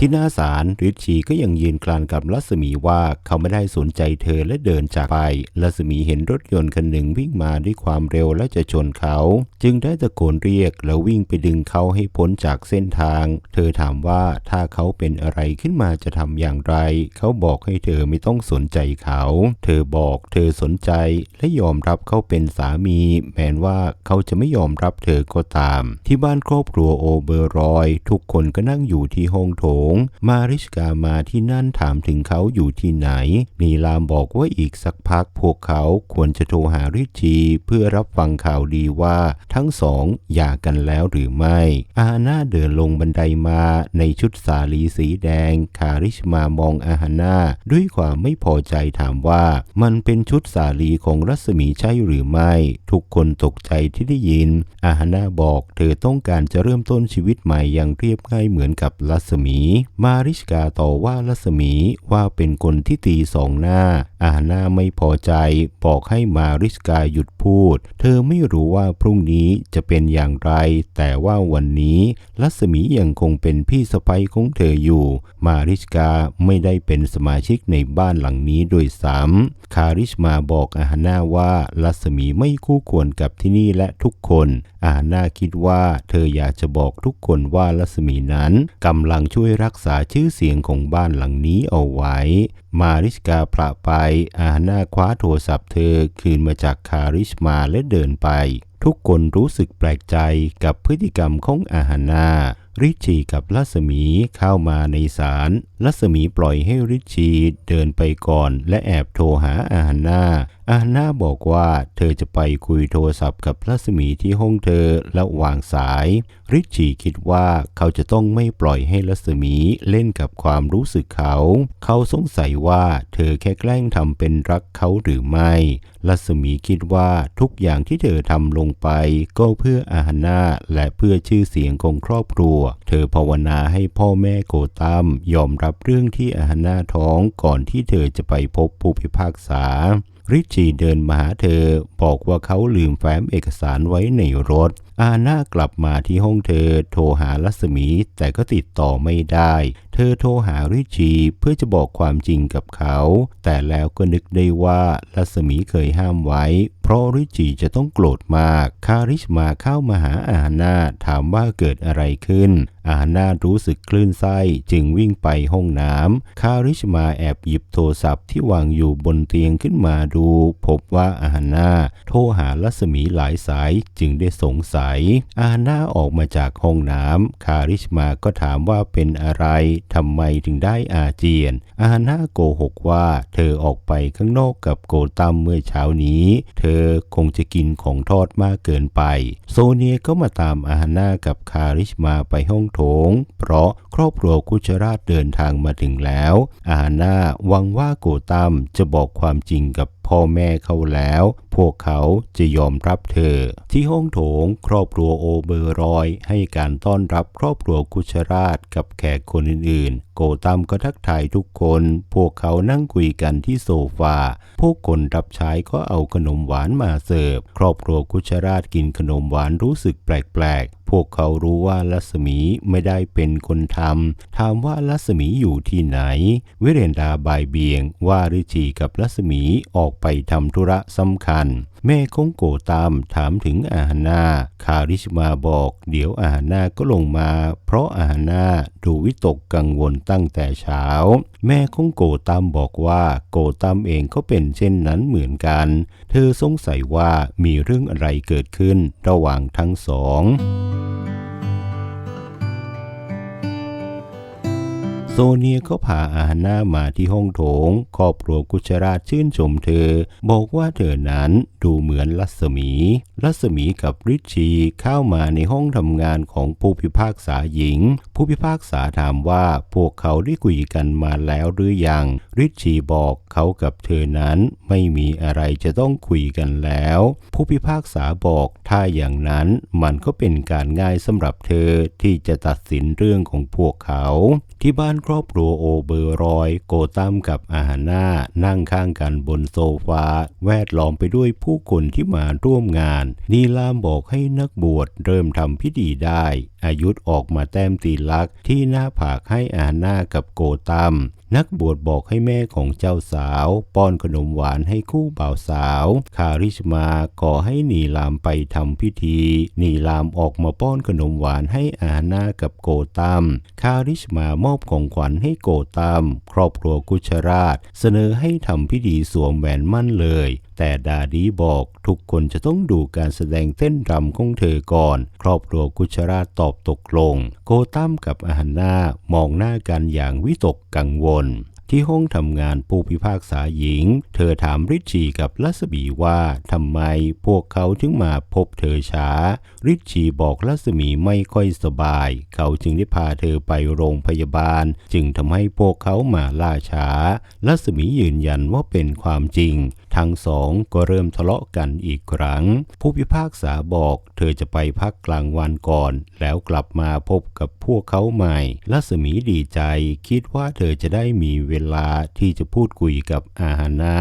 ที่หน้าศาลริชชีก็ยังยืนกลานกับรัศมีว่าเขาไม่ได้สนใจเธอและเดินจากไปรัศมีเห็นรถยนต์คันหนึ่งวิ่งมาด้วยความเร็วและจะชนเขา จึงได้ตะโกนเรียกแล้ววิ่งไปดึงเขาให้พ้นจากเส้นทาง เธอถามว่าถ้าเขาเป็นอะไรขึ้นมาจะทำอย่างไร เขาบอกให้เธอไม่ต้องสนใจเขา เธอบอกเธอสนใจและยอมรับเขาเป็นสามี แม้ว่าเขาจะไม่ยอมรับเธอก็ตาม ที่บ้านครอบครัวโอเบอร์รอย ทุกคนก็นั่งอยู่ที่ห้องโถงมาริชกามาที่นั่นถามถึงเขาอยู่ที่ไหน นีลามบอกว่าอีกสักพักพวกเขาควรจะโทรหาริชชีเพื่อรับฟังข่าวดีว่าทั้งสองหย่ากันแล้วหรือไม่ อาฮาน่าเดินลงบันไดมาในชุดสาลีสีแดง คาริชมามองอาฮาน่าด้วยความไม่พอใจถามว่ามันเป็นชุดสาลีของรัศมีใช่หรือไม่ ทุกคนตกใจที่ได้ยิน อาฮาน่าบอกเธอต้องการจะเริ่มต้นชีวิตใหม่อย่างเรียบง่ายเหมือนกับรัศมีมาริชกาต่อว่าลัศมีว่าเป็นคนที่ตีสองหน้าอาฮาน่าไม่พอใจบอกให้มาริชกาหยุดพูด เธอไม่รู้ว่าพรุ่งนี้จะเป็นอย่างไร แต่ว่าวันนี้รัศมียังคงเป็นพี่สะใภ้ของเธออยู่ มาริชกาไม่ได้เป็นสมาชิกในบ้านหลังนี้โดยซ้ำคาริชมาบอกอาฮาน่าว่ารัศมีไม่คู่ควรกับที่นี่และทุกคนอาฮาน่าคิดว่าเธออยากจะบอกทุกคนว่ารัศมีนั้นกำลังช่วยรักษาชื่อเสียงของบ้านหลังนี้เอาไว้มาริสกาพระไปอาหนาคว้าโทรศัพท์เธอคืนมาจากคาริชมาและเดินไปทุกคนรู้สึกแปลกใจกับพฤติกรรมของอาฮานาริชีกับรัศมีเข้ามาในศาลรัศมีปล่อยให้ริชีเดินไปก่อนและแอบโทรหาอาฮานาอาฮานาบอกว่าเธอจะไปคุยโทรศัพท์กับรัศมีที่ห้องเธอและวางสาย ริชีคิดว่าเขาจะต้องไม่ปล่อยให้รัศมีเล่นกับความรู้สึกเขา เขาสงสัยว่าเธอแค่แกล้งทำเป็นรักเขาหรือไม่ รัศมีคิดว่าทุกอย่างที่เธอทำลงไปก็เพื่ออาหนาและเพื่อชื่อเสียงของครอบครัว เธอภาวนาให้พ่อแม่โกตัมยอมรับเรื่องที่อาหนาท้องก่อนที่เธอจะไปพบผู้พิพากษา ริชีเดินมาหาเธอ บอกว่าเขาลืมแฟ้มเอกสารไว้ในรถ อาน่ากลับมาที่ห้องเธอ โทรหารัศมี แต่ก็ติดต่อไม่ได้ เธอโทรหาริชีเพื่อจะบอกความจริงกับเขา แต่แล้วก็นึกได้ว่ารัศมีเคยห้ามไว้ เพราะริชชีจะต้องโกรธมาก คาริชมาเข้ามาหาอาหาน่าถามว่าเกิดอะไรขึ้น อาหาน่ารู้สึกคลื่นไส้จึงวิ่งไปห้องน้ำ คาริชมาแอบหยิบโทรศัพท์ที่วางอยู่บนเตียงขึ้นมาดู พบว่าอาหาน่าโทรหารัศมีหลายสายจึงได้สงสัย อาหาน่าออกมาจากห้องน้ำ คาริชมาก็ถามว่าเป็นอะไรทำไมถึงได้อาเจียน อาหาน่าโกหกว่า เธอออกไปข้างนอกกับโกตัมเมื่อเช้านี้ เธอคงจะกินของทอดมากเกินไป โซเนียก็มาตามอาน่ากับคาริชมาไปห้องโถง เพราะครอบครัวคุชราชเดินทางมาถึงแล้วอาน่าหวังว่าโกตัมจะบอกความจริงกับพ่อแม่เขาแล้ว พวกเขาจะยอมรับเธอ ที่ห้องโถงครอบครัวโอเบอร์รอย ให้การต้อนรับครอบครัวกุชราชกับแขกคนอื่นๆ โกตัมก็ทักทายทุกคน พวกเขานั่งคุยกันที่โซฟา พวกคนรับใช้ก็เอาขนมหวานมาเสิร์ฟ ครอบครัวกุชราชกินขนมหวานรู้สึกแปลกๆ พวกเขารู้ว่ารัศมีไม่ได้เป็นคนทำถามว่ารัศมีอยู่ที่ไหน วิเรนดาบายเบียงว่าริชีกับรัศมีออกไปทำธุระสำคัญ แม่ของโกตามถามถึงอาหานาคาริชมาบอก เดี๋ยวอาหานาก็ลงมา เพราะอาหานาดูวิตกกังวลตั้งแต่เช้าแม่ของโกตัมบอกว่าโกตัมเองก็เป็นเช่นนั้นเหมือนกัน เธอสงสัยว่ามีเรื่องอะไรเกิดขึ้นระหว่างทั้งสอง ซเนียก็พาอาฮาน่ามาที่ห้องโถง ครอบครัวกุชราชชื่นชมเธอ บอกว่าเธอนั้นดูเหมือนรัศมีรัศมีกับริชีเข้ามาในห้องทำงานของผู้พิพากษาหญิง ผู้พิพากษาถามว่าพวกเขาได้คุยกันมาแล้วหรือยัง ริชีบอกเขากับเธอนั้นไม่มีอะไรจะต้องคุยกันแล้ว ผู้พิพากษาบอกถ้าอย่างนั้นมันก็เป็นการง่ายสำหรับเธอที่จะตัดสินเรื่องของพวกเขา ที่บ้านครอบครัวโอเบอร์รอย โกตั้มกับอาหาน่านั่งข้างกันบนโซฟา แวดล้อมไปด้วยผู้คนที่มาร่วมงาน นีลามบอกให้นักบวชเริ่มทำพิธีได้อายุธออกมาแต้มตีลักที่หน้าผากให้อานากับโกตัมนักบวชบอกให้แม่ของเจ้าสาว ป้อนขนมหวานให้คู่บ่าวสาว คาริชมาก่อให้นีลามไปทำพิธี นีลามออกมาป้อนขนมหวานให้อานากับโกตัมคาริชมามอบของขวัญให้โกตัมครอบครัวกุชราช เสนอให้ทำพิธีสวมแหวนมั่นเลย แต่ดาดีบอกทุกคนจะต้องดูการแสดงเต้นรำของเธอก่อน ครอบครัวกุชราตอบตกลง โกตัมกับอาหนามองหน้ากันอย่างวิตกกังวล ที่ห้องทำงานผู้พิพากษาหญิง เธอถามริชีกับลัสบีว่าทำไมพวกเขาถึงมาพบเธอช้า ริชชีบอกลัสมีไม่ค่อยสบาย เขาจึงได้พาเธอไปโรงพยาบาล จึงทำให้พวกเขามาล่าช้าลัสมียืนยันว่าเป็นความจริงทั้งสองก็เริ่มทะเลาะกันอีกครั้ง ผู้พิพากษาบอกเธอจะไปพักกลางวันก่อน แล้วกลับมาพบกับพวกเขาใหม่ลัสมีดีใจ คิดว่าเธอจะได้มีเวลาที่จะพูดคุยกับอาฮานา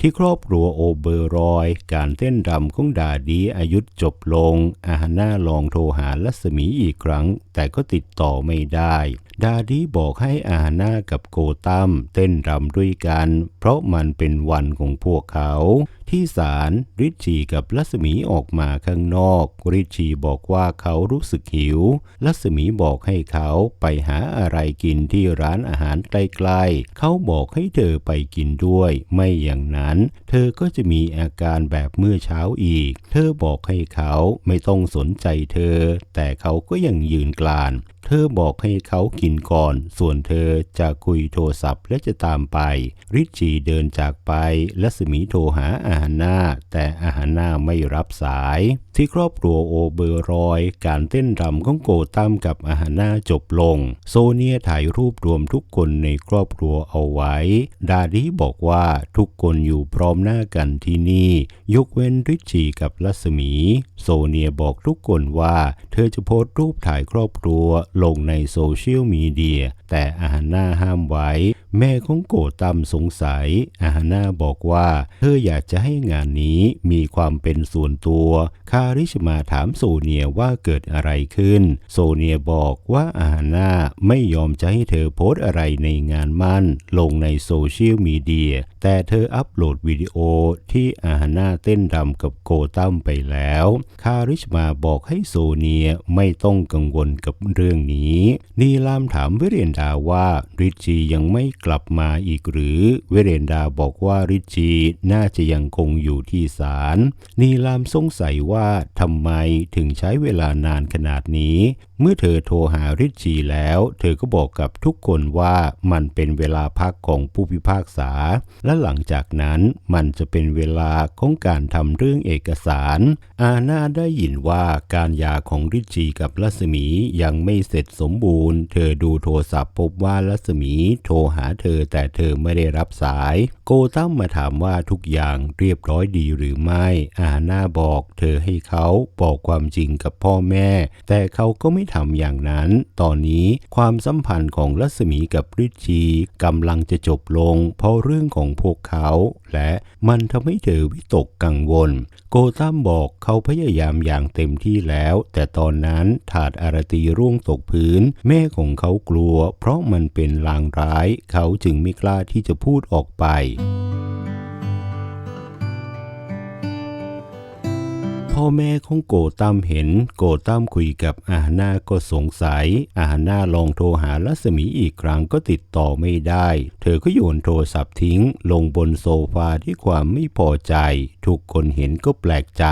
ที่ครอบครัวโอเบอร์รอย การเต้นรำของดาดีอายุจบลง อาฮาน่าลองโทรหาลัสมีอีกครั้ง แต่ก็ติดต่อไม่ได้ ดาดีบอกให้อาฮาน่ากับโกตัมเต้นรำด้วยกัน เพราะมันเป็นวันของพวกเขา ที่ศาลริชชีกับลัสมีออกมาข้างนอก ริชชีบอกว่าเขารู้สึกหิว ลัสมีบอกให้เขาไปหาอะไรกินที่ร้านอาหารใกล้ๆ เขาบอกให้เธอไปกินด้วย ไม่อย่างนั้น เธอก็จะมีอาการแบบเมื่อเช้าอีก เธอบอกให้เขาไม่ต้องสนใจเธอ แต่เขาก็ยังยืนกลาน เธอบอกให้เขากินก่อน ส่วนเธอจะคุยโทรศัพท์และจะตามไป ริชชีเดินจากไปละสมีโทรหาอาหาน่าแต่อาหาน่าไม่รับสาย ที่ครอบครัวโอเบอร์รอย การเต้นรำของโกตัมกับอาหาน่าจบลง โซเนียถ่ายรูปรวมทุกคนในครอบครัวเอาไว้ ดาดีบอกว่าทุกคนอยู่พร้อมหน้ากันที่นี่ ยกเว้นริชชีกับลัสมี โซเนียบอกทุกคนว่า เธอจะโพสต์รูปถ่ายครอบครัวลงในโซเชียลมีเดียแต่อาฮาน่าห้ามไว้ แม่ของโกตัมสงสัย อาฮาน่าบอกว่า เธออยากจะให้งานนี้มีความเป็นส่วนตัว คาริชมาถามโซเนียว่าเกิดอะไรขึ้น โซเนียบอกว่าอาฮาน่าไม่ยอมจะให้เธอโพสอะไรในงานมั่น ลงในโซเชียลมีเดีย แต่เธออัปโหลดวิดีโอที่อาฮาน่าเต้นรำกับโกตัมไปแล้ว คาริชมาบอกให้โซเนียไม่ต้องกังวลกับเรื่องนี้ นีลามถามเวเรนดาว่าริชชียังไม่กลับมาอีกหรือ เวเรนดาบอกว่าริชชีน่าจะยังคงอยู่ที่ศาลนีลามสงสัยว่าทำไมถึงใช้เวลานานขนาดนี้ เมื่อเธอโทรหาริชีแล้ว เธอก็บอกกับทุกคนว่ามันเป็นเวลาพักของผู้พิพากษา และหลังจากนั้นมันจะเป็นเวลาของการทำเรื่องเอกสาร อาน่าได้ยินว่าการหย่าของริชีกับรัศมียังไม่เสร็จสมบูรณ์ เธอดูโทรศัพท์พบว่ารัศมีโทรหาเธอแต่เธอไม่ได้รับสาย โกตั้มมาถามว่าทุกอย่างเรียียบร้อยดีหรือไม่อาน่าบอกเธอให้เขาบอกความจริงกับพ่อแม่ แต่เขาก็ไม่ทำอย่างนั้น ตอนนี้ความสัมพันธ์ของรัศมีกับริชชีกำลังจะจบลง เพราะเรื่องของพวกเขา และมันทำให้เธอวิตกกังวล โกตัมบอกเขาพยายามอย่างเต็มที่แล้ว แต่ตอนนั้นถาดอารตีร่วงตกพื้น แม่ของเขากลัว เพราะมันเป็นลางร้าย เขาจึงไม่กล้าที่จะพูดออกไป พ่อแม่ของโกตามเห็น โกตามคุยกับอาหนาก็สงสัย อาหนาลองโทรหาลัศมีอีกครั้งก็ติดต่อไม่ได้ เธอก็โยนโทรศัพท์ทิ้ง ลงบนโซฟาด้วยความไม่พอใจ ทุกคนเห็นก็แปลกใจ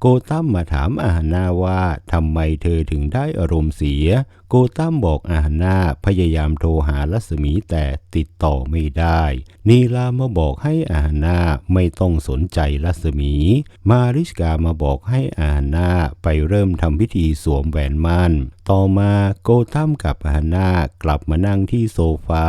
โกตั้มมาถามอาฮานาว่าทำไมเธอถึงได้อารมณ์เสีย โกตั้มบอกอาฮานาพยายามโทรหารัศมีแต่ติดต่อไม่ได้ นีลามาบอกให้อาฮานาไม่ต้องสนใจรัศมี มาริชกามาบอกให้อาฮานาไปเริ่มทำพิธีสวมแหวนมั่น ต่อมาโกตั้มกับอาฮานากลับมานั่งที่โซฟา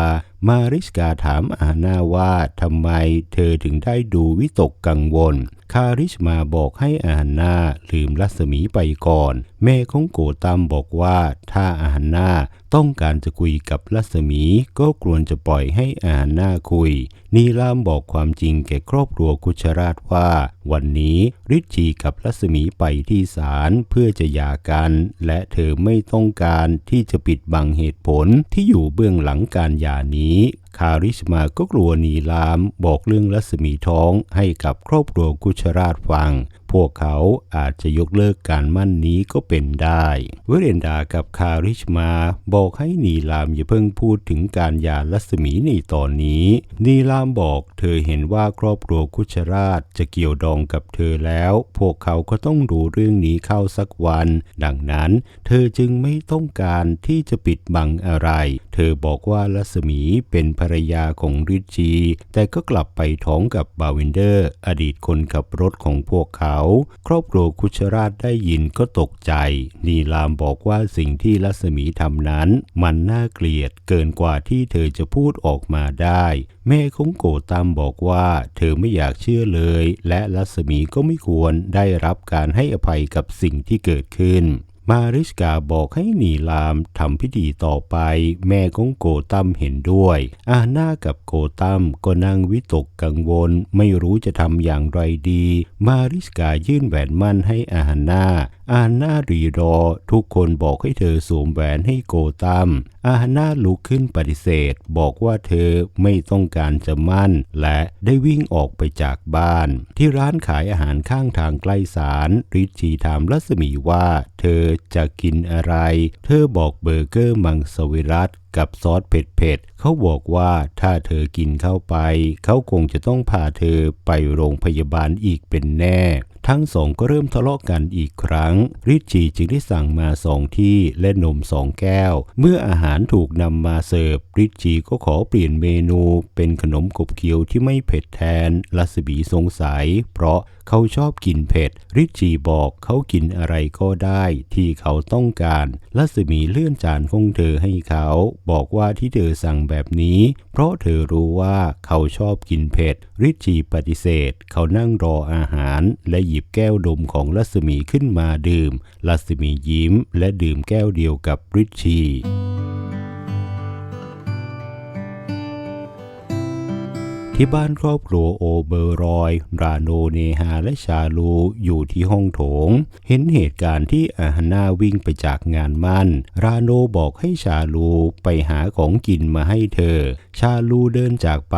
มาริสกาถามอาณาว่าทำไมเธอถึงได้ดูวิตกกังวล คาริชมาบอกให้อาฮันนาลืมรัศมีไปก่อน แม่ของโกตัมบอกว่าถ้าอาฮันนาต้องการจะคุยกับรัศมีก็ควรจะปล่อยให้อาฮันนาคุย นีรามบอกความจริงแก่ครอบครัวกุชราชว่า วันนี้ริชชีกับรัศมีไปที่ศาลเพื่อจะหย่ากัน และเธอไม่ต้องการที่จะปิดบังเหตุผลที่อยู่เบื้องหลังการหย่านี้คาริชมาก็กลัวนีลามบอกเรื่องรัศมีท้องให้กับครอบครัวกุชราชฟัง พวกเขาอาจจะยกเลิกการมั่นนี้ก็เป็นได้ เวเรนดากับคาริชมาบอกให้นีรามอย่าเพิ่งพูดถึงการหย่ารัศมีในตอนนี้ นีรามบอกเธอเห็นว่าครอบครัวคุชราชจะเกี่ยวดองกับเธอแล้ว พวกเขาก็ต้องรู้เรื่องนี้เข้าสักวัน ดังนั้น เธอจึงไม่ต้องการที่จะปิดบังอะไร เธอบอกว่ารัศมีเป็นภรรยาของริชี แต่ก็กลับไปท้องกับบาวินเดอร์ อดีตคนขับรถของพวกเขาครอบครัวคุชราชได้ยินก็ตกใจ นีลามบอกว่าสิ่งที่ลัศมีทำนั้น มันน่าเกลียดเกินกว่าที่เธอจะพูดออกมาได้ แม่ของโกตามบอกว่า เธอไม่อยากเชื่อเลย และลัศมีก็ไม่ควรได้รับการให้อภัยกับสิ่งที่เกิดขึ้น มาริสกาบอกให้นีลามทำพิธีต่อไป แม่ของโกตัมเห็นด้วย อาหน้ากับโกตัมก็นั่งวิตกกังวล ไม่รู้จะทำอย่างไรดี มาริสกายื่นแหวนมั่นให้อาหน้าอาหน้ารีรอ ทุกคนบอกให้เธอสวมแหวนให้โกตัมอาฮาน่าลุกขึ้นปฏิเสธ บอกว่าเธอไม่ต้องการจะมั่น และได้วิ่งออกไปจากบ้าน ที่ร้านขายอาหารข้างทางใกล้ศาลริชชีถามรัศมีว่า เธอจะกินอะไร เธอบอกเบอร์เกอร์มังสวิรัตกับซอสเผ็ดๆ เขาบอกว่าถ้าเธอกินเข้าไป เขาคงจะต้องพาเธอไปโรงพยาบาลอีกเป็นแน่ ทั้งสองก็เริ่มทะเลาะกันอีกครั้ง ริชชีจึงได้สั่งมาสองที่และนมสองแก้ว เมื่ออาหารถูกนำมาเสิร์ฟ ริชชีก็ขอเปลี่ยนเมนูเป็นขนมกบเคี้ยวที่ไม่เผ็ดแทนลัสบีสงสัย เพราะเขาชอบกินเผ็ด ริชชีบอกเขากินอะไรก็ได้ที่เขาต้องการ ลัสมีเลื่อนจานของเธอให้เขา บอกว่าที่เธอสั่งแบบนี้ เพราะเธอรู้ว่าเขาชอบกินเผ็ด ริชชีปฏิเสธ เขานั่งรออาหารและหยิบแก้วดมของลัสมีขึ้นมาดื่ม ลัสมียิ้มและดื่มแก้วเดียวกับริชชีที่บ้านครอบครัวโอเบอร์รอย ราโนเนฮาและชาลูอยู่ที่ห้องโถง เห็นเหตุการณ์ที่อาฮาน่าวิ่งไปจากงานมั่น ราโนบอกให้ชาลูไปหาของกินมาให้เธอ ชาลูเดินจากไป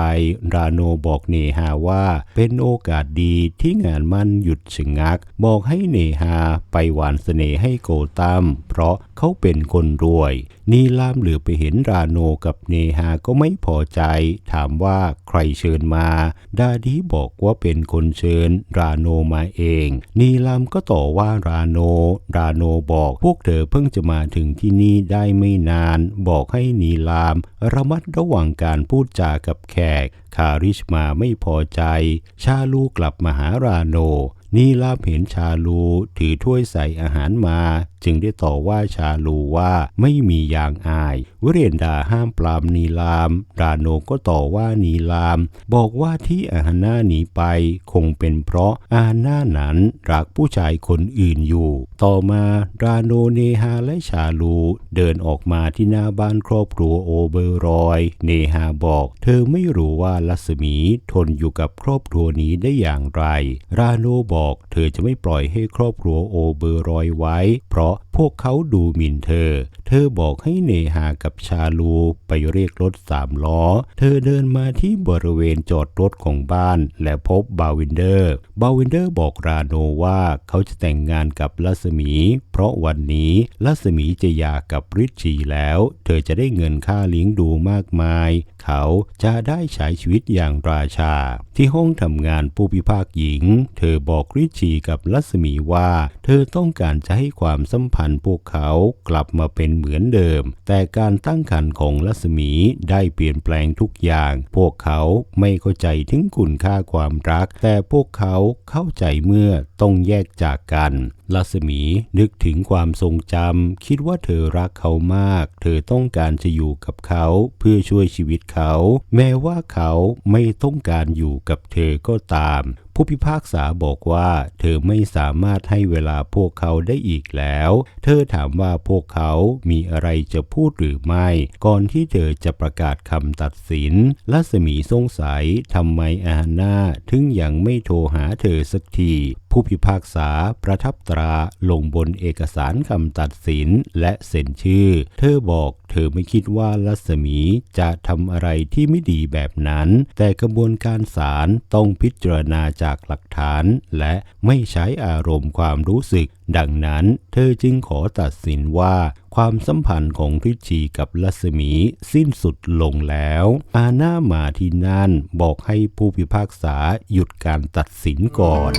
ราโนบอกเนฮาว่า เป็นโอกาสดีที่งานมั่นหยุดชะงัก บอกให้เนฮาไปหวานเสน่ห์ให้โกตัมเพราะเขาเป็นคนรวย นีลามเหลือไปเห็นราโนกับเนฮาก็ไม่พอใจ ถามว่าใครเชิญมา ดาดีบอกว่าเป็นคนเชิญ ราโนมาเอง นีลามก็ต่อว่าราโน ราโนบอกพวกเธอเพิ่งจะมาถึงที่นี่ได้ไม่นาน บอกให้นีลาม ระมัดระวังการพูดจากับแขก คาริชมาไม่พอใจ ชาลูกลับมาหาราโน นีลาเห็นชาลูถือถ้วยใส่อาหารมา จึงได้ต่อว่าชาลูว่าไม่มีอย่างอาย วเรนดาห้ามปรามนีลามราโนก็ต่อว่านีลาม บอกว่าที่อาฮาน่าหนีไป คงเป็นเพราะอาฮาน่านั้นรักผู้ชายคนอื่นอยู่ ต่อมาราโนเนฮาและชาลูเดินออกมาที่หน้าบ้านครอบครัวโอเบอร์รอย เนฮาบอก เธอไม่รู้ว่าลัสมีทนอยู่กับครอบครัวนี้ได้อย่างไร ราโนบอกอก เธอจะไม่ปล่อยให้ครอบครัวโอเบอร์รอยไว้ เพราะพวกเขาดูหมิ่นเธอ เธอบอกให้เนฮากับชาลูไปเรียกรถสามล้อ เธอเดินมาที่บริเวณจอดรถของบ้าน และพบบาวินเดอร์ บาวินเดอร์บอกราโนว่าเขาจะแต่งงานกับลัสมี เพราะวันนี้ลัสมีจะหย่ากับริชชีแล้ว เธอจะได้เงินค่าเลี้ยงดูมากมาย เขาจะได้ใช้ชีวิตอย่างราชา ที่ห้องทำงานผู้พิพากษาหญิง เธอบอกริชีกับลัสมีว่า เธอต้องการจะให้ความสัมพันธ์พวกเขากลับมาเป็นเหมือนเดิม แต่การตั้งครรภ์ของลัสมีได้เปลี่ยนแปลงทุกอย่าง พวกเขาไม่เข้าใจถึงคุณค่าความรัก แต่พวกเขาเข้าใจเมื่อต้องแยกจากกันลัสมีนึกถึงความทรงจำคิดว่าเธอรักเขามาก เธอต้องการจะอยู่กับเขาเพื่อช่วยชีวิตเขา แม้ว่าเขาไม่ต้องการอยู่กับเธอก็ตาม ผู้พิพากษาบอกว่า เธอไม่สามารถให้เวลาพวกเขาได้อีกแล้ว เธอถามว่าพวกเขามีอะไรจะพูดหรือไม่ ก่อนที่เธอจะประกาศคำตัดสินลัศมีสงสัยทำไมอาหนาถึงยังไม่โทรหาเธอสักที ผู้พิพากษาประทับตราลงบนเอกสารคำตัดสินและเซ็นชื่อ เธอบอกเธอไม่คิดว่ารัศมีจะทำอะไรที่ไม่ดีแบบนั้น แต่กระบวนการศาลต้องพิจารณาจากหลักฐานและไม่ใช้อารมณ์ความรู้สึก ดังนั้นเธอจึงขอตัดสินว่าความสัมพันธ์ของริชีกับรัศมีสิ้นสุดลงแล้ว อาน่ามาที่นั่นบอกให้ผู้พิพากษาหยุดการตัดสินก่อน